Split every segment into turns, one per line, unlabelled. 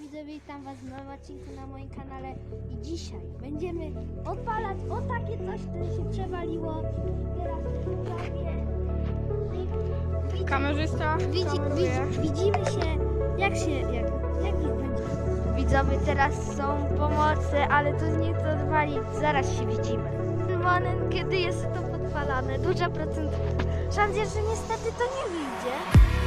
widzowie, witam was w nowym odcinku na moim kanale i dzisiaj będziemy odpalać o takie coś, które się przewaliło. Teraz
Kamerzysta
widzi, widzi, widzimy się, jak się, jak, jak będzie.
Widzowie teraz są pomocy, ale to nie to odwalić. Zaraz się widzimy. Moment, kiedy jest to podpalane. Duża procent szans jest, że niestety to nie wyjdzie.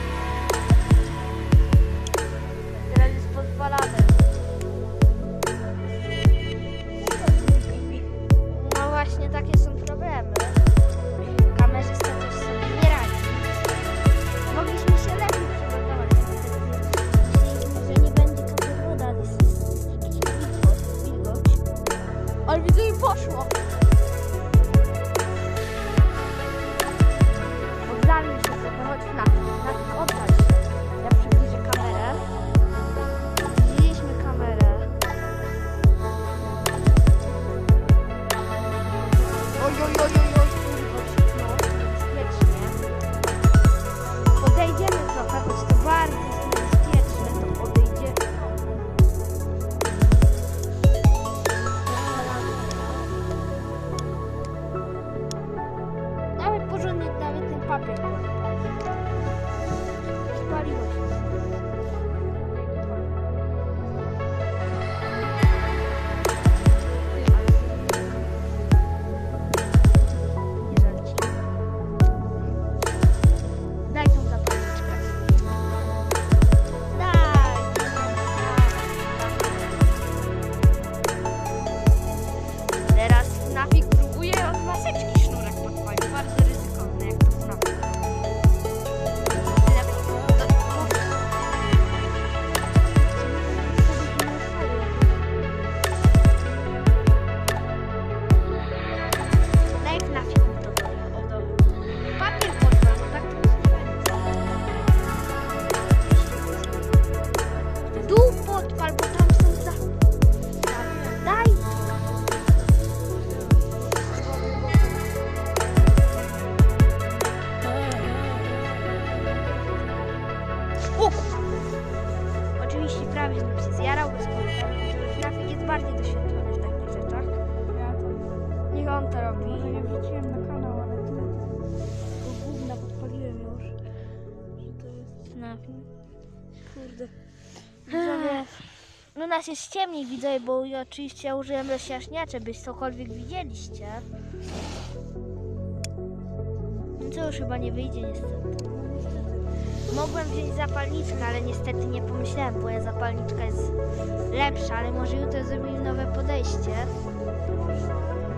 papel corta. Się zjarał bez końca. Nafik jest bardziej doświadczony w takich rzeczach.
Ja to
Niech on to robi.
może nie wrzuciłem na kanał, ale tyle tego gówna podpaliłem już, że to jest...
Nafik.
Kurde.
Widzowie, no nas jest ciemniej widzowie, bo ja oczywiście użyłem rozjaśniacze, byś cokolwiek widzieliście. No co już chyba nie wyjdzie.
No niestety.
Mogłem wziąć zapalniczkę, ale niestety nie pomyślałem, bo ja zapalniczka jest lepsza, ale może jutro zrobimy nowe podejście.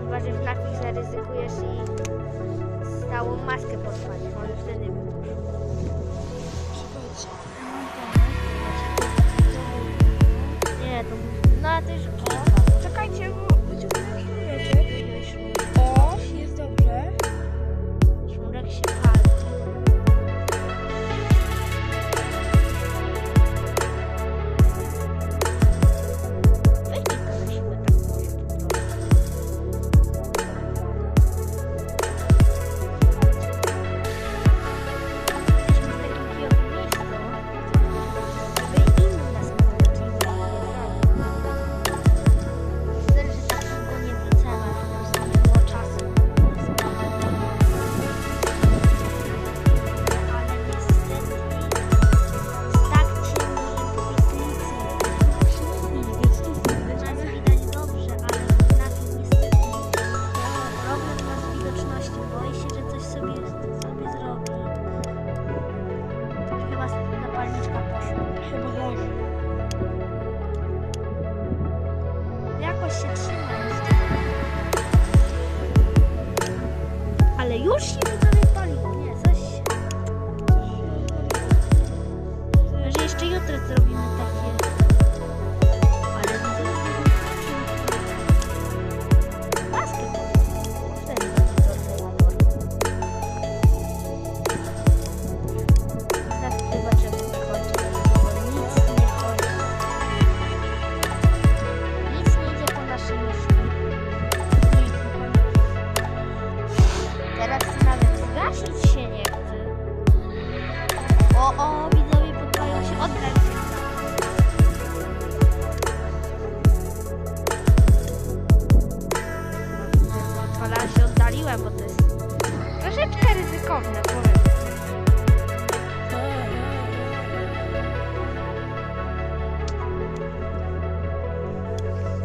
Chyba, że w napis zaryzykujesz i stałą maskę podpalisz, może wtedy by poszło.
Boi się, że
coś sobie, sobie zrobi. Chyba napalniczka poszła. Chyba może.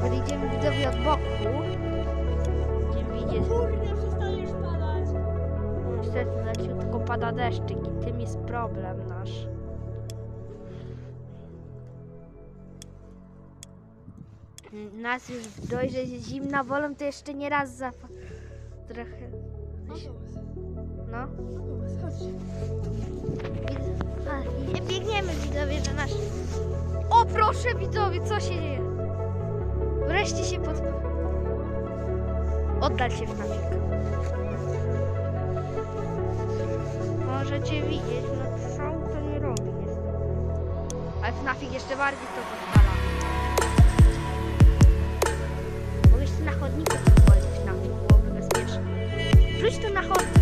Podejdziemy widzowie od boku. Będziemy widzieć.
Kurde, przestajesz padać.
Niestety leciutko pada deszczyk i tym jest problem nasz. Nas już jest zimna wolą, to jeszcze nie raz zapa... Trochę... No.
Chodźcie.
A, nie biegniemy widzowie, że nasz... O proszę widzowie, co się dzieje? Wreszcie się pod... Oddal się w nafik. Możecie widzieć, no co to nie robi niestety. Ale FNAFik jeszcze bardziej to podpala. Mogłeś tu na chodniku pozwolić FNAFik, byłoby bezpieczne. Rzuć to na chodnik.